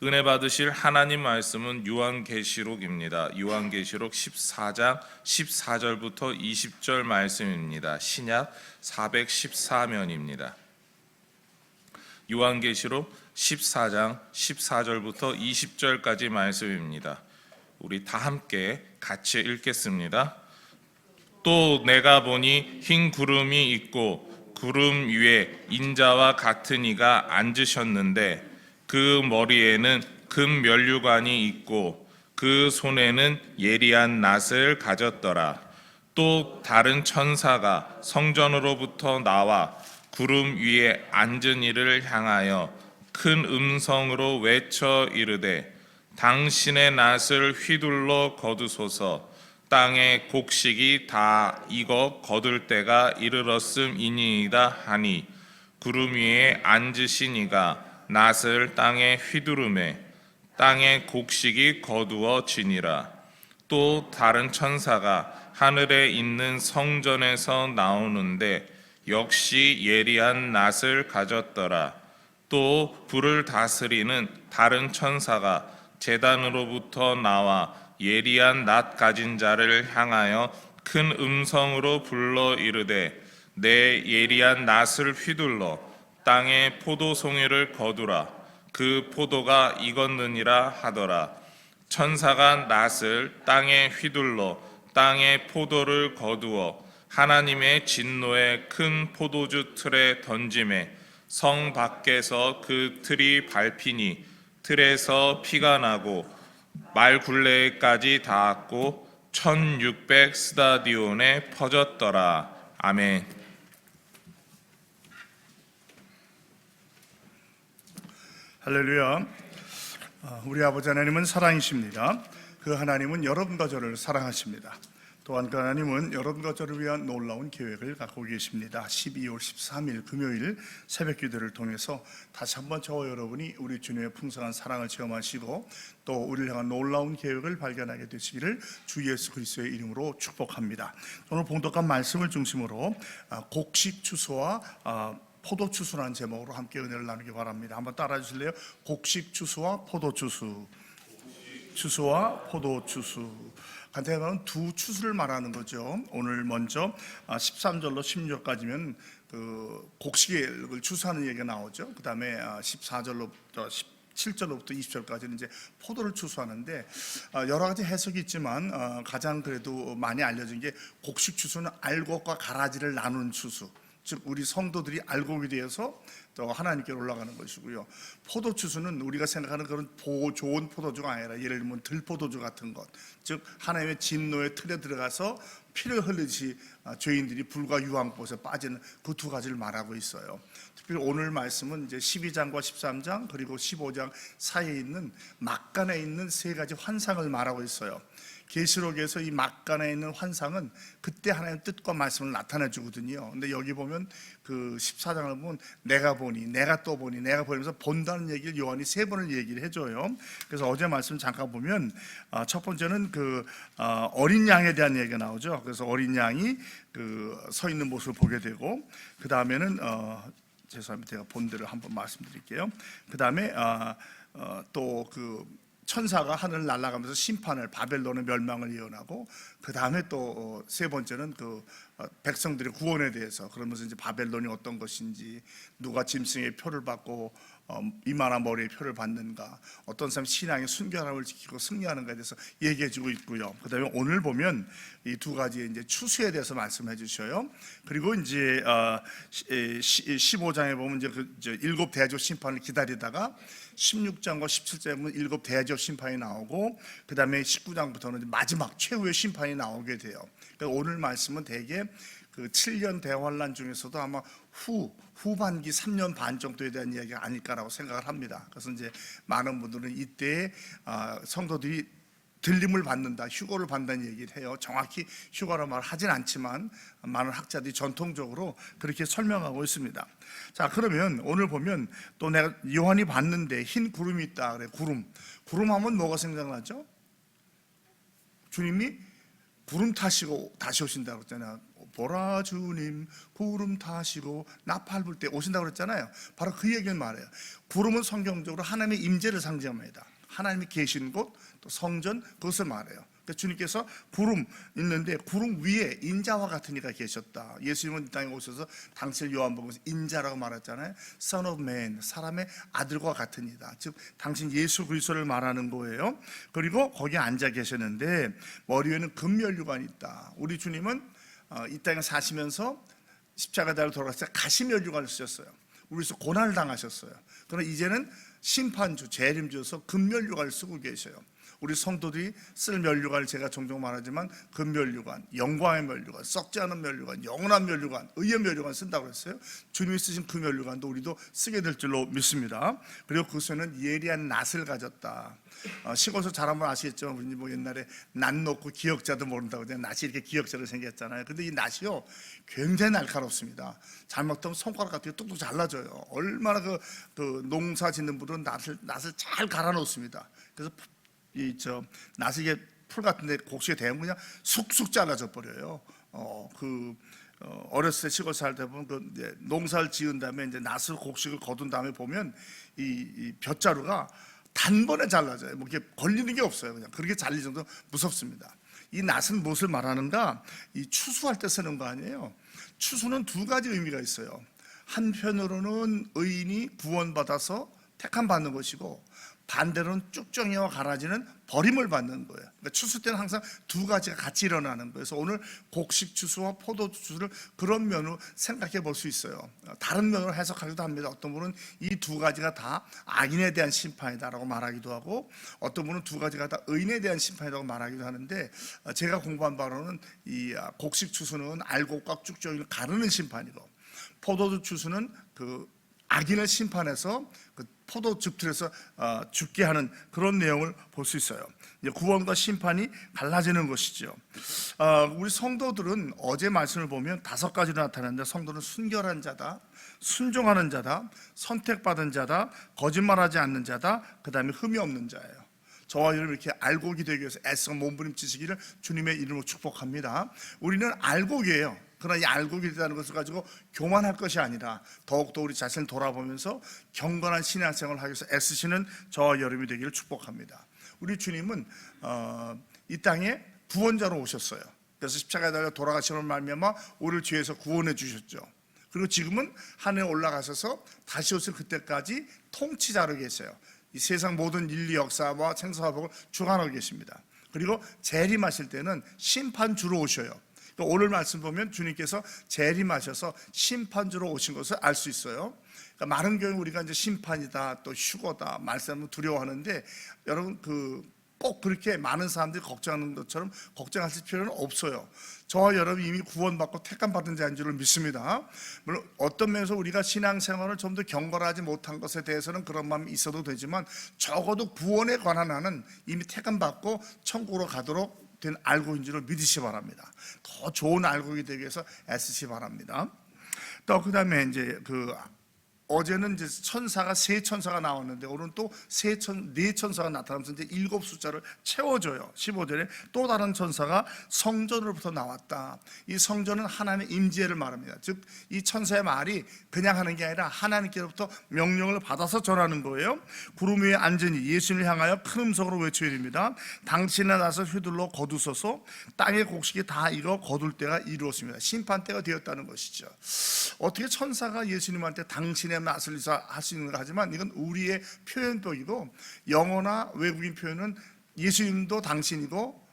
은혜 받으실 하나님 말씀은 요한계시록입니다. 요한계시록 14장 14절부터 20절 말씀입니다. 신약 414면입니다. 요한계시록 14장 14절부터 20절까지 말씀입니다. 우리 다 함께 같이 읽겠습니다. 또 내가 보니 흰 구름이 있고 구름 위에 인자와 같은 이가 앉으셨는데 그 머리에는 금 면류관이 있고 그 손에는 예리한 낫을 가졌더라. 또 다른 천사가 성전으로부터 나와 구름 위에 앉은 이를 향하여 큰 음성으로 외쳐 이르되 당신의 낫을 휘둘러 거두소서 땅의 곡식이 다 익어 거둘 때가 이르렀음이니이다 하니 구름 위에 앉으신 이가 낫을 땅에 휘두르매 땅의 곡식이 거두어지니라. 또 다른 천사가 하늘에 있는 성전에서 나오는데 역시 예리한 낫을 가졌더라. 또 불을 다스리는 다른 천사가 제단으로부터 나와 예리한 낫 가진 자를 향하여 큰 음성으로 불러 이르되 내 예리한 낫을 휘둘러 땅에 포도 송이를 거두라 그 포도가 익었느니라 하더라 천사가 낫을 땅에 휘둘러 땅에 포도를 거두어 하나님의 진노의 큰 포도주 틀에 던짐에 성 밖에서 그 틀이 밟히니 틀에서 피가 나고 말 굴레까지 닿았고 1600 스타디온에 퍼졌더라. 아멘. 할렐루야. 아, 우리 아버지 하나님은 사랑이십니다. 그 하나님은 여러분과 저를 사랑하십니다. 또한 그 하나님은 여러분과 저를 위한 놀라운 계획을 갖고 계십니다. 12월 13일 금요일 새벽 기도를 통해서 다시 한번 저와 여러분이 우리 주님의 풍성한 사랑을 체험하시고 또 우리를 향한 놀라운 계획을 발견하게 되시기를 주 예수 그리스도의 이름으로 축복합니다. 오늘 봉독한 말씀을 중심으로 아, 곡식 아, 포도 추수라는 제목으로 함께 은혜를 나누기 바랍니다. 한번 따라 주실래요? 곡식 추수와 포도 추수. 추수와 포도 추수. 간단히 말하면 두 추수를 말하는 거죠. 오늘 먼저 13절로 16절까지면 그 곡식을 추수하는 얘기가 나오죠. 그 다음에 14절로부터 7절로부터 20절까지는 이제 포도를 추수하는데 아, 여러 가지 해석이 있지만 어, 가장 그래도 많이 알려진 게 곡식 추수는 알곡과 가라지를 나누는 추수. 즉 우리 성도들이 알곡에 대해서 또 하나님께 올라가는 것이고요. 포도 추수는 우리가 생각하는 그런 보, 좋은 포도주가 아니라 예를 들면 들포도주 같은 것, 즉 하나님의 진노의 틀에 들어가서 피를 흘리듯이 아, 죄인들이 불과 유황꽃에 빠지는 그 두 가지를 말하고 있어요. 특별히 오늘 말씀은 이제 12장과 13장 그리고 15장 사이에 있는 막간에 있는 세 가지 환상을 말하고 있어요. 계시록에서 이 막간에 있는 환상은 그때 하나님의 뜻과 말씀을 나타내 주거든요. 근데 여기 보면 그 14장을 보면 내가 보니 내가 또 보니 내가 보면서 본다는 얘기를 요한이 세 번을 얘기를 해줘요. 그래서 어제 말씀 잠깐 보면 아, 첫 번째는 그 아, 어린 양에 대한 얘기가 나오죠. 그래서 어린 양이 그 서 있는 모습을 보게 되고 그 다음에는 어, 죄송합니다. 제가 본대로 한번 말씀드릴게요. 그 다음에 아, 어, 또그 천사가 하늘을 날아가면서 심판을 바벨론의 멸망을 예언하고 그 다음에 또 세 번째는 그 어, 백성들의 구원에 대해서 그러면서 이제 바벨론이 어떤 것인지 누가 짐승의 표를 받고 어, 이만한 머리의 표를 받는가 어떤 사람이 신앙의 순결함을 지키고 승리하는가에 대해서 얘기해주고 있고요. 그다음에 오늘 보면 이 두 가지의 이제 추수에 대해서 말씀해 주셔요. 그리고 이제 어, 15장에 보면 이제 그 일곱 대조 심판을 기다리다가 16장과 17장에 보면 일곱 대조 심판이 나오고 그 다음에 19장부터는 마지막 최후의 심판이 나오게 돼요. 그러니까 오늘 말씀은 대개 그 7년 대환란 중에서도 아마 후 후반기 3년 반 정도에 대한 이야기가 아닐까라고 생각을 합니다. 그래서 이제 많은 분들은 이때 아, 성도들이 들림을 받는다, 휴거를 받는다는 얘기를 해요. 정확히 휴거라 말하진 않지만 많은 학자들이 전통적으로 그렇게 설명하고 있습니다. 자, 그러면 오늘 보면 또 내가 요한이 봤는데 흰 구름이 있다 그래. 구름. 구름 하면 뭐가 생각나죠? 주님이 구름 타시고 다시 오신다고 그랬잖아요. 보라 주님 구름 타시고 나팔 불 때 오신다고 그랬잖아요. 바로 그 얘기는 말해요. 구름은 성경적으로 하나님의 임재를 상징합니다. 하나님이 계신 곳, 또 성전 그것을 말해요. 그러니까 주님께서 구름 있는데 구름 위에 인자와 이가 계셨다. 예수님은 이 땅에 오셔서 당신을 요한복음에서 인자라고 말했잖아요. Son of Man, 사람의 아들과 같은 이다. 즉 당신 예수 그리스도를 말하는 거예요. 그리고 거기 앉아 계셨는데 머리 위에는 금면류관이 있다. 우리 주님은 어, 이 땅에 사시면서 십자가 달로 돌아갔을 때 가시면류관을 쓰셨어요. 우리서 고난을 당하셨어요. 그러나 이제는 심판주, 재림주여서 금면류관을 쓰고 계셔요. 우리 성도들이 쓸 면류관을 제가 종종 말하지만 금면류관, 영광의 면류관, 썩지 않은 면류관, 영원한 면류관, 의의 면류관 쓴다고 그랬어요. 주님이 쓰신 그 면류관도 우리도 쓰게 될 줄로 믿습니다. 그리고 그것에는 예리한 낫을 가졌다. 어, 시골에서 자라면 아시겠죠? 우리 뭐 옛날에 낫 놓고 기억자도 모른다고 그냥 낫이 이렇게 기억자로 생겼잖아요. 근데 이 낫이요 굉장히 날카롭습니다. 잘못하면 손가락 같은 게 뚝뚝 잘라져요. 얼마나 그, 그 농사 짓는 분들은 낫을 낫을 잘 갈아 놓습니다. 그래서 이저 낫이 게풀 같은데 곡식에 대면 그냥 쑥쑥 잘라져 버려요. 어그 어, 어렸을 때 시골 살때 보면 그 이제 농사를 지은 다음에 이제 낫을 곡식을 거둔 다음에 보면 이, 이 볕자루가 단번에 잘라져요. 뭐 이게 걸리는 게 없어요. 그냥 그렇게 잘릴 정도 무섭습니다. 이 낫은 무엇을 말하는가? 이 추수할 때 쓰는 거 아니에요. 추수는 두 가지 의미가 있어요. 한편으로는 의인이 구원받아서 택함 받는 것이고 반대로는 쭉정이와 가라지는 버림을 받는 거예요. 그러니까 추수 때는 항상 두 가지가 같이 일어나는 거예요. 그래서 오늘 곡식 추수와 포도 추수를 그런 면으로 생각해 볼 수 있어요. 다른 면으로 해석하기도 합니다. 어떤 분은 이 두 가지가 다 악인에 대한 심판이다라고 말하기도 하고 어떤 분은 두 가지가 다 의인에 대한 심판이라고 말하기도 하는데 어, 제가 공부한 바로는 이 아, 곡식 추수는 알곡과 쭉정이를 가르는 심판이고 포도주 추수는 그 악인을 심판해서 그 포도 즙틀에서 어, 죽게 하는 그런 내용을 볼 수 있어요. 구원과 심판이 갈라지는 것이죠. 어, 우리 성도들은 어제 말씀을 보면 다섯 가지로 나타나는데 성도는 순결한 자다, 순종하는 자다, 선택받은 자다, 거짓말하지 않는 자다, 그 다음에 흠이 없는 자예요. 저와 여러분 이렇게 알곡이 되기 위해서 애써 몸부림치시기를 주님의 이름으로 축복합니다. 우리는 알곡이에요. 그러나 이 알곡이 되다는 것을 가지고 교만할 것이 아니라 더욱더 우리 자신을 돌아보면서 경건한 신앙생활을 하기 위해서 애쓰시는 저와 여러분이 되기를 축복합니다. 우리 주님은 어, 이 땅에 구원자로 오셨어요. 그래서 십자가에 달려 돌아가시는 말미암아 우리를 죄에서 구원해 주셨죠. 그리고 지금은 하늘에 올라가셔서 다시 오실 그때까지 통치자로 계세요. 이 세상 모든 인류 역사와 생사화복을 주관하고 계십니다. 그리고 재림하실 때는 심판주로 오셔요. 또 오늘 말씀 보면 주님께서 재림하셔서 심판주로 오신 것을 알 수 있어요. 그러니까 많은 경우 우리가 이제 심판이다, 또 휴거다, 말씀을 두려워하는데 여러분 그 꼭 그렇게 많은 사람들이 걱정하는 것처럼 걱정하실 필요는 없어요. 저와 여러분 이미 구원받고 택감 받은 자인 줄을 믿습니다. 물론 어떤 면에서 우리가 신앙생활을 좀 더 경건하지 못한 것에 대해서는 그런 마음이 있어도 되지만 적어도 구원에 관한 한은 이미 택감 받고 천국으로 가도록 된 알고인 줄을 믿으시 기 바랍니다. 더 좋은 알고이 되기 위해서 애쓰시 바랍니다. 또 그다음에 이제 그 어제는 이제 천사가 세 천사가 나왔는데 오늘은 또세천네 천사가 나타나면서 이제 일곱 숫자를 채워줘요. 15절에 또 다른 천사가 성전으로부터 나왔다. 이 성전은 하나님의 임재를 말합니다. 즉 이 천사의 말이 그냥 하는 게 아니라 하나님께로부터 명령을 받아서 전하는 거예요. 구름 위에 앉으니 예수님을 향하여 큰 음성으로 외쳐야 됩니다. 당신의 낫을 휘둘러 거두소서 땅의 곡식이 다 익어 거둘 때가 이루었습니다. 심판 때가 되었다는 것이죠. 어떻게 천사가 예수님한테 당신의 낫을 할수 있는가 하지만 이건 우리의 표현법이고 영어나 외국인 표현은 예수님도 당신이고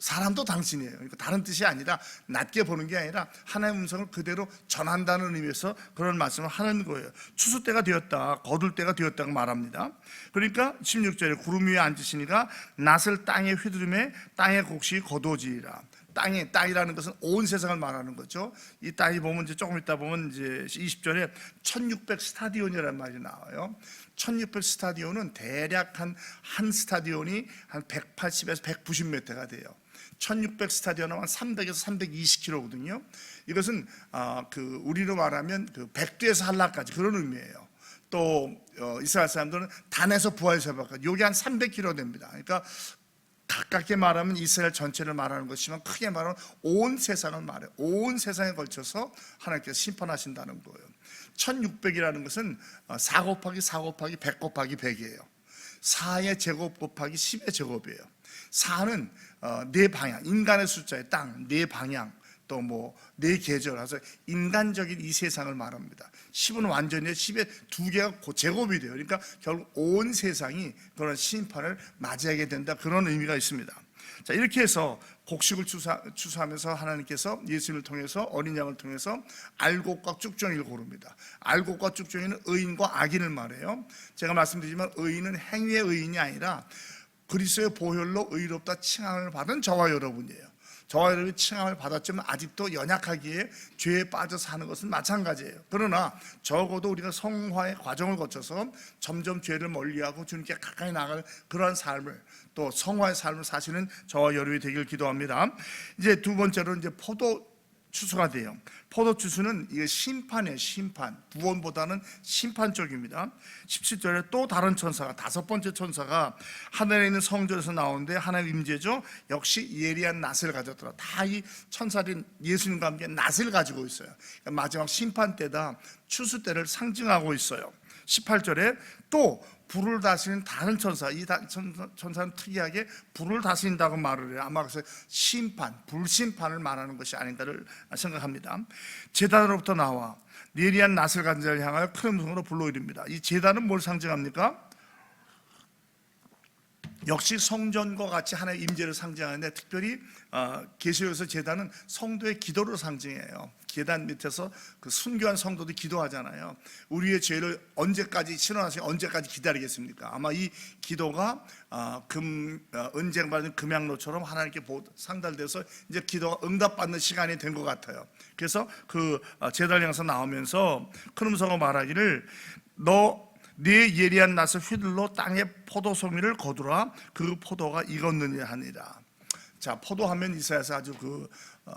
사람도 당신이에요. 그러니까 다른 뜻이 아니라 낮게 보는 게 아니라 하나님의 음성을 그대로 전한다는 의미에서 그런 말씀을 하는 거예요. 추수 때가 되었다, 거둘 때가 되었다고 말합니다. 그러니까 16절에 구름 위에 앉으시니가 낫을 땅에 휘두르매 땅의 곡식이 거두어지리라. 땅이 땅이라는 것은 온 세상을 말하는 거죠. 이 땅이 보면 이제 조금 있다 보면 이제 20절에 1600 스타디온이라는 말이 나와요. 1600 스타디온은 대략 한 한 스타디온이 한 180에서 190m가 돼요. 1600 스타디온은 한 300에서 320km거든요. 이것은 아, 그 우리로 말하면 그 백두에서 한라까지 그런 의미예요. 또 어, 이스라엘 사람들은 단에서 부하에서 바까지 요게 한 300km 됩니다. 그러니까 가깝게 말하면 이스라엘 전체를 말하는 것이지만 크게 말하면 온 세상을 말해요. 온 세상에 걸쳐서 하나님께서 심판하신다는 거예요. 1600이라는 것은 4 곱하기 4 곱하기 100 곱하기 100이에요. 4의 제곱 곱하기 10의 제곱이에요. 4는 어, 네 방향, 인간의 숫자의 땅, 네 방향, 또 뭐 네 계절, 그래서 인간적인 이 세상을 말합니다. 10은 완전히 10의 두 개가 고- 제곱이 돼요. 그러니까 결국 온 세상이 그런 심판을 맞이하게 된다. 그런 의미가 있습니다. 자 이렇게 해서 곡식을 추사, 추수하면서 하나님께서 예수님을 통해서 어린 양을 통해서 알곡과 쭉정이를 고릅니다. 알곡과 쭉정이는 의인과 악인을 말해요. 제가 말씀드리지만 의인은 행위의 의인이 아니라 그리스도의 보혈로 의롭다 칭함을 받은 저와 여러분이에요. 저와 여러분이 칭함을 받았지만 아직도 연약하기에 죄에 빠져 사는 것은 마찬가지예요. 그러나 적어도 우리가 성화의 과정을 거쳐서 점점 죄를 멀리하고 주님께 가까이 나갈 그러한 삶을 또 성화의 삶을 사시는 저와 여러분이 되길 기도합니다. 이제 두 번째로 이제 포도 추수가 돼요. 포도 이게 심판이에요. 심판. 구원보다는 심판 쪽입니다. 17절에 또 다른 천사가 다섯 번째 천사가 하늘에 있는 성전에서 나오는데 하나님 임재죠. 역시 예리한 낫을 가졌더라. 다 이 천사들이 예수님과 함께 낫을 가지고 있어요. 그러니까 마지막 심판 때다 추수 때를 상징하고 있어요. 18절에 또 불을 다스리는 다른 천사, 이 다- 천사, 천사 는 특이하게 불을 다스린다고 말을 해요. 아마 그래서 심판, 불심판을 말하는 것이 아닌가를 생각합니다. 제단으로부터 나와 예리한 낫을 가진 자를 향하여 큰 음성으로 불러 이릅니다. 이 제단은 뭘 상징합니까? 역시 성전과 같이 하나의 임재를 상징하는데 특별히 어, 계시록에서 제단은 성도의 기도를 상징해요. 계단 밑에서 그 순교한 성도들이 기도하잖아요. 우리의 죄를 언제까지 신원하시 언제까지 기다리겠습니까? 아마 이 기도가 어, 금 어, 은쟁 받은 금양로처럼 하나님께 보- 상달돼서 이제 기도가 응답받는 시간이 된 것 같아요. 그래서 그 어, 제단 향해서 나오면서 큰 음성으로 말하기를 너 네 예리한 낫을 휘둘러 땅에 포도송이를 거두라 그 포도가 익었느냐 하니라. 자 포도하면 이사야서 아주 그 어,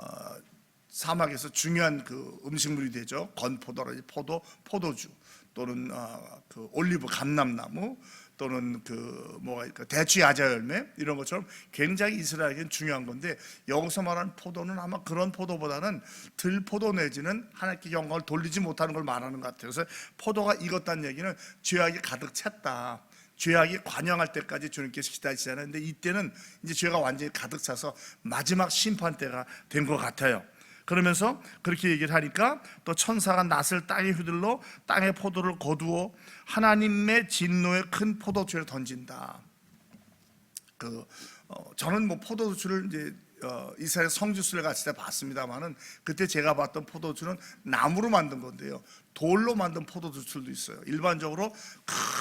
사막에서 중요한 그 음식물이 되죠. 건포도라든지 포도, 포도주 또는 어, 그 올리브 감람나무 또는 그 뭐가 그 대추 야자 열매 이런 것처럼 굉장히 이스라엘에겐 중요한 건데 여기서 말하는 포도는 아마 그런 포도보다는 들포도 내지는 하나님께 영광을 돌리지 못하는 걸 말하는 것 같아요. 그래서 포도가 익었다는 얘기는 죄악이 가득 찼다. 죄악이 관영할 때까지 주님께서 기다리시잖아요. 근데 이때는 이제 죄가 완전히 가득 차서 마지막 심판 때가 된 것 같아요. 그러면서 그렇게 얘기를 하니까 또 천사가 낫을 땅에 휘둘러 땅의 포도를 거두어 하나님의 진노의 큰 포도주를 던진다. 그 어, 저는 뭐 포도주를 이제 어, 이스라엘 성지순례 갔을 때 봤습니다만은 그때 제가 봤던 포도주는 나무로 만든 건데요. 돌로 만든 포도주술도 있어요. 일반적으로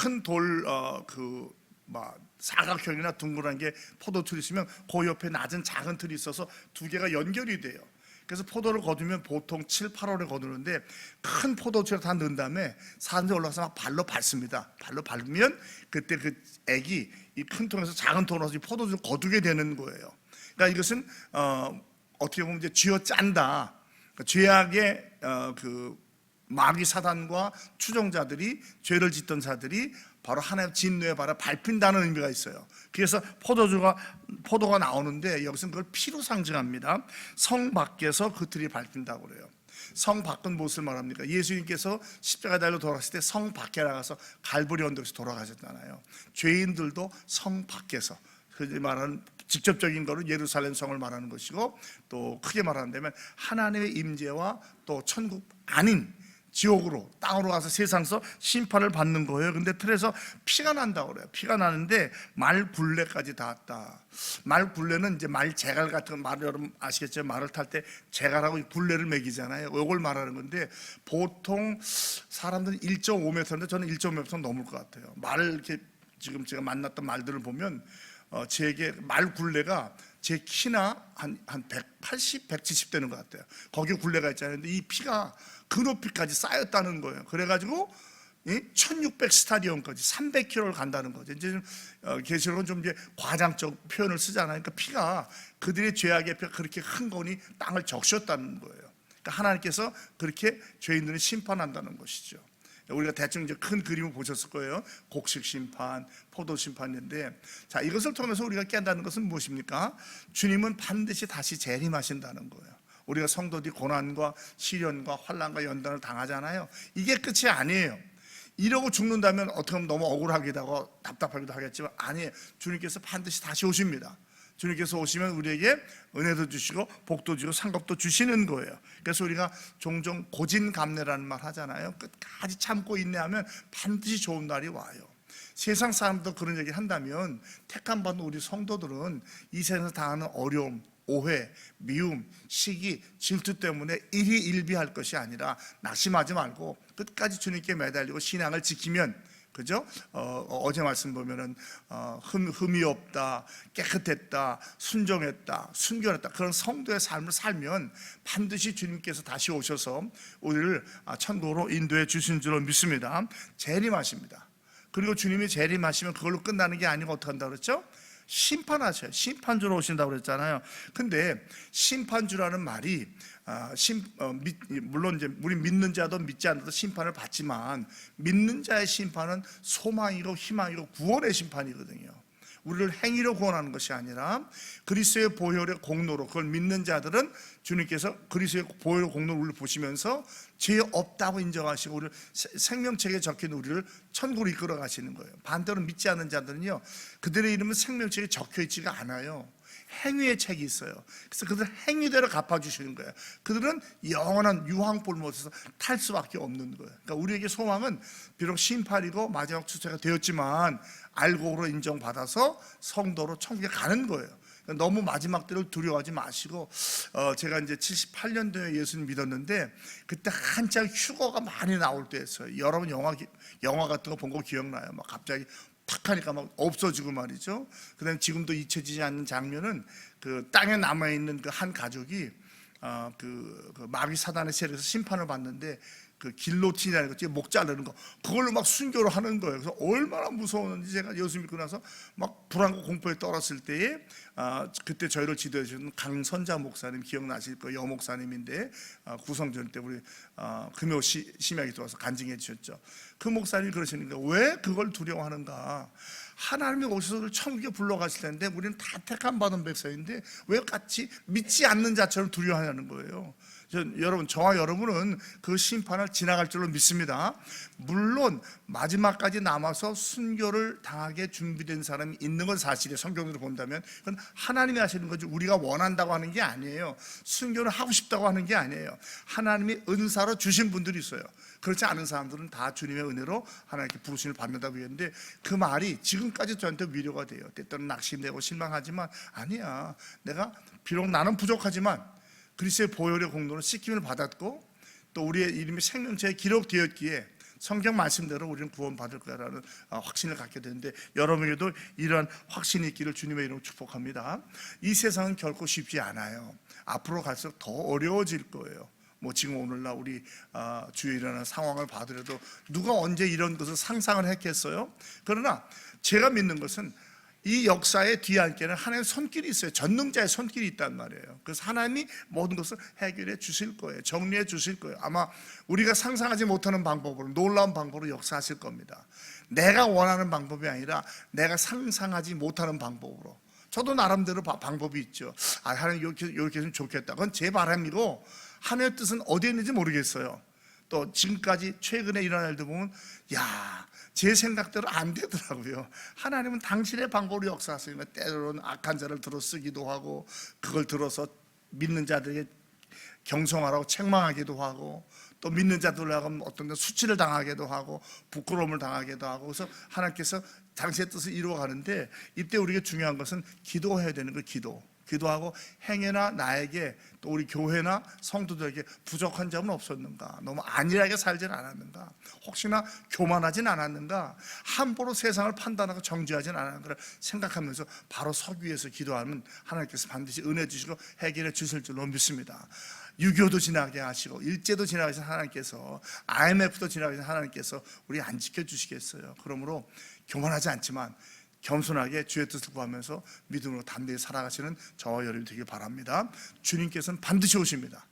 큰돌 그막 사각형이나 둥그런 게 포도틀이 있으면 그 옆에 낮은 작은 틀이 있어서 두 개가 연결이 돼요. 그래서 포도를 거두면 보통 7, 8월에 거두는데 큰 포도주를 다 넣은 다음에 사람들이 올라가서 막 발로 밟습니다. 발로 밟으면 그때 그 액이 이 큰 통에서 작은 통으로 이 포도주를 거두게 되는 거예요. 그러니까 이것은 어, 어떻게 보면 이제 쥐어 짠다. 그러니까 죄악의 어, 그 마귀 사단과 추종자들이 죄를 짓던 자들이 바로 하나님 진노의 발을 밟힌다는 의미가 있어요. 그래서 포도주가 포도가 나오는데 여기서는 그걸 피로 상징합니다. 성 밖에서 그 틀이 밟힌다고 그래요. 성 밖은 무엇을 말합니까? 예수님께서 십자가 달려 돌아갔을 때 성 밖에 나가서 갈보리 언덕에서 돌아가셨잖아요. 죄인들도 성 밖에서 그 말하는 직접적인 거는 예루살렘 성을 말하는 것이고 또 크게 말한다면 하나님의 임재와 또 천국 아닌 지옥으로 땅으로 가서 세상에서 심판을 받는 거예요. 근데 틀에서 피가 난다고 그래요. 피가 나는데 말 굴레까지 닿았다. 말 굴레는 이제 말 재갈 같은 말 여러분 아시겠죠? 말을 탈 때 재갈하고 굴레를 매기잖아요. 이걸 말하는 건데 보통 사람들은 1.5m인데 저는 1.5m 넘을 것 같아요. 말을 이렇게 지금 제가 만났던 말들을 보면 어, 제게 말 굴레가 제 키나 한, 한 180, 170 되는 것 같아요. 거기 굴레가 있잖아요. 근데 이 피가 그 높이까지 쌓였다는 거예요. 그래가지고 1600 스타디움까지 300km를 간다는 거죠. 이제 좀, 어, 계시록은 좀 이제 과장적 표현을 쓰잖아요. 그러니까 피가 그들의 죄악의 피가 그렇게 큰 거니 땅을 적셨다는 거예요. 그러니까 하나님께서 그렇게 죄인들을 심판한다는 것이죠. 우리가 대충 이제 큰 그림을 보셨을 거예요. 곡식 심판, 포도 심판인데, 자 이것을 통해서 우리가 깨닫는 것은 무엇입니까? 주님은 반드시 다시 재림하신다는 거예요. 우리가 성도들이 고난과 시련과 환란과 연단을 당하잖아요. 이게 끝이 아니에요. 이러고 죽는다면 어떻게 보면 너무 억울하기도 하고 답답하기도 하겠지만 아니에요. 주님께서 반드시 다시 오십니다. 주님께서 오시면 우리에게 은혜도 주시고 복도 주시고 상급도 주시는 거예요. 그래서 우리가 종종 고진감래라는 말 하잖아요. 끝까지 참고 인내하면 반드시 좋은 날이 와요. 세상 사람도 그런 얘기 한다면 택함 받은 우리 성도들은 이 세상에서 당하는 어려움, 오해, 미움, 시기, 질투 때문에 일희일비할 것이 아니라 낙심하지 말고 끝까지 주님께 매달리고 신앙을 지키면 그죠? 어, 어제 말씀 보면은 어, 흠, 흠이 없다, 깨끗했다, 순종했다, 순결했다 그런 성도의 삶을 살면 반드시 주님께서 다시 오셔서 우리를 아, 천국으로 인도해 주신 줄로 믿습니다. 재림하십니다. 그리고 주님이 재림하시면 그걸로 끝나는 게 아니고 어떻게 한다 그랬죠? 심판하셔요. 심판주로 오신다고 그랬잖아요. 근데 심판주라는 말이 아, 심, 어, 믿, 물론 이제 우리 믿는 자도 믿지 않아도 심판을 받지만 믿는 자의 심판은 소망이고 희망이고 구원의 심판이거든요. 우리를 행위로 구원하는 것이 아니라 그리스도의 보혈의 공로로 그걸 믿는 자들은 주님께서 그리스도의 보혈의 공로를 우리를 보시면서 죄 없다고 인정하시고 우리를 세- 생명책에 적힌 우리를 천국으로 이끌어 가시는 거예요. 반대로 믿지 않는 자들은요. 그들의 이름은 생명책에 적혀 있지가 않아요. 행위의 책이 있어요. 그래서 그들 행위대로 갚아주시는 거예요. 그들은 영원한 유황불 못해서 탈 수밖에 없는 거예요. 그러니까 우리에게 소망은 비록 심판이고 마지막 주체가 되었지만 알고로 인정받아서 성도로 천국에 가는 거예요. 그러니까 너무 마지막 때를 두려워하지 마시고 어, 제가 이제 78년도에 예수님 믿었는데 그때 한창 휴거가 많이 나올 때였어요. 여러분 영화 기- 영화 같은 거 본 거 기억나요? 막 갑자기 탁 하니까 막 없어지고 말이죠. 그 다음 지금도 잊혀지지 않는 장면은 그 땅에 남아 있는 그 한 가족이 어, 그, 그 마귀 사단의 세력에서 심판을 받는데 그 길로틴이라는 거, 목 자르는 거, 그걸로 막 순교를 하는 거예요. 그래서 얼마나 무서웠는지 제가 예수 믿고 나서 막 불안과 공포에 떨었을 때에 아, 그때 저희를 지도해 주신 강선자 목사님 기억나실 거예요. 여 목사님인데 아, 구성전 때 우리 아, 금요 시, 심야기 들어와서 간증해 주셨죠. 그 목사님이 그러시는 거예요. 왜 그걸 두려워하는가? 하나님이 오셔서 천국에 불러가실 텐데 우리는 다 택함 받은 백성인데 왜 같이 믿지 않는 자처럼 두려워하냐는 거예요. 저, 여러분 저와 여러분은 그 심판을 지나갈 줄로 믿습니다. 물론 마지막까지 남아서 순교를 당하게 준비된 사람이 있는 건 사실이에요. 성경으로 본다면 그건 하나님이 하시는 거지 우리가 원한다고 하는 게 아니에요. 순교를 하고 싶다고 하는 게 아니에요. 하나님이 은사로 주신 분들이 있어요. 그렇지 않은 사람들은 다 주님의 은혜로 하나님께 부르심을 받는다고 했는데 그 말이 지금까지 저한테 위로가 돼요. 때때로 낙심되고 실망하지만 아니야. 내가 비록 나는 부족하지만 그리스의 보혈의 공로로 씻김을 받았고 또 우리의 이름이 생명체에 기록되었기에 성경 말씀대로 우리는 구원받을 거라는 어, 확신을 갖게 되는데 여러분에게도 이러한 확신이 있기를 주님의 이름으로 축복합니다. 이 세상은 결코 쉽지 않아요. 앞으로 갈수록 더 어려워질 거예요. 뭐 지금 오늘날 우리 아, 주위에 일어나는 상황을 봐더라도 누가 언제 이런 것을 상상을 했겠어요? 그러나 제가 믿는 것은 이 역사의 뒤안께는 하나님의 손길이 있어요. 전능자의 손길이 있단 말이에요. 그래서 하나님이 모든 것을 해결해 주실 거예요. 정리해 주실 거예요. 아마 우리가 상상하지 못하는 방법으로 놀라운 방법으로 역사하실 겁니다. 내가 원하는 방법이 아니라 내가 상상하지 못하는 방법으로. 저도 나름대로 바- 방법이 있죠. 아, 하나님 이렇게 이렇게 좋겠다. 그건 제 바람이고 하나님의 뜻은 어디에 있는지 모르겠어요. 또 지금까지 최근에 일어난 일들 보면 야, 제 생각대로 안 되더라고요. 하나님은 당신의 방법으로 역사하시니까 때로는 악한 자를 들어 쓰기도 하고 그걸 들어서 믿는 자들에게 경성하라고 책망하기도 하고 또 믿는 자들을 하고 어떤 데 수치를 당하기도 하고 부끄러움을 당하기도 하고 그래서 하나님께서 당신의 뜻을 이루어 가는데 이때 우리에게 중요한 것은 기도해야 되는 거 기도 기도하고 행여나 나에게 또 우리 교회나 성도들에게 부족한 점은 없었는가? 너무 안일하게 살진 않았는가? 혹시나 교만하진 않았는가? 함부로 세상을 판단하고 정죄하진 않았는가를 생각하면서 바로 서기 위해서 기도하면 하나님께서 반드시 은혜 주시고 해결해 주실 줄로 믿습니다. 6.25도 지나게 하시고 일제도 지나게 하신 하나님께서 IMF도 지나게 하신 하나님께서 우리 안 지켜 주시겠어요? 그러므로 교만하지 않지만 겸손하게 주의 뜻을 구하면서 믿음으로 담대히 살아가시는 저와 여러분이 되길 바랍니다 주님께서는 반드시 오십니다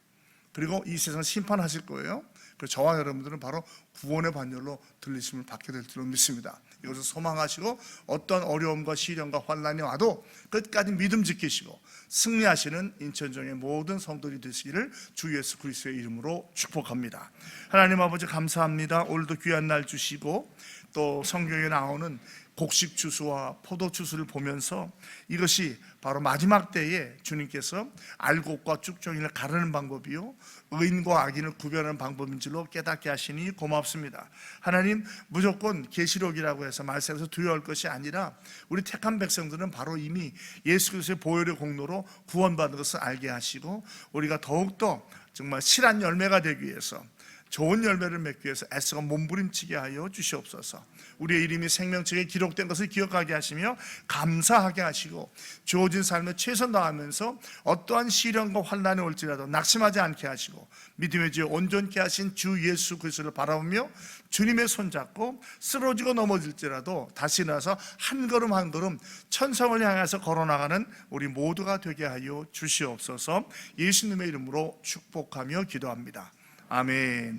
그리고 이 세상 심판하실 거예요 그 저와 여러분들은 바로 구원의 반열로 들리심을 받게 될 줄로 믿습니다. 이것을 소망하시고 어떤 어려움과 시련과 환난이 와도 끝까지 믿음 지키시고 승리하시는 인천정의 모든 성도들이 되시기를 주 예수 그리스도의 이름으로 축복합니다. 하나님 아버지 감사합니다. 오늘도 귀한 날 주시고 또 성경에 나오는 곡식 주수와 포도 주수를 보면서 이것이 바로 마지막 때에 주님께서 알곡과 쭉종이를 가르는 방법이요 의인과 악인을 구별하는 방법인 줄로 깨닫게 하시니 고맙습니다. 하나님 무조건 계시록이라고 해서 말씀에서 두려울 것이 아니라 우리 택한 백성들은 바로 이미 예수 그리스도의 보혈의 공로로 구원받은 것을 알게 하시고 우리가 더욱더 정말 실한 열매가 되기 위해서 좋은 열매를 맺기 위해서 애써가 몸부림치게 하여 주시옵소서. 우리의 이름이 생명책에 기록된 것을 기억하게 하시며 감사하게 하시고 주어진 삶에 최선 다하면서 어떠한 시련과 환난이 올지라도 낙심하지 않게 하시고 믿음의 주 온전케 하신 주 예수 그리스도를 바라보며 주님의 손잡고 쓰러지고 넘어질지라도 다시 나서 한 걸음 한 걸음 천성을 향해서 걸어나가는 우리 모두가 되게 하여 주시옵소서. 예수님의 이름으로 축복하며 기도합니다. 아멘.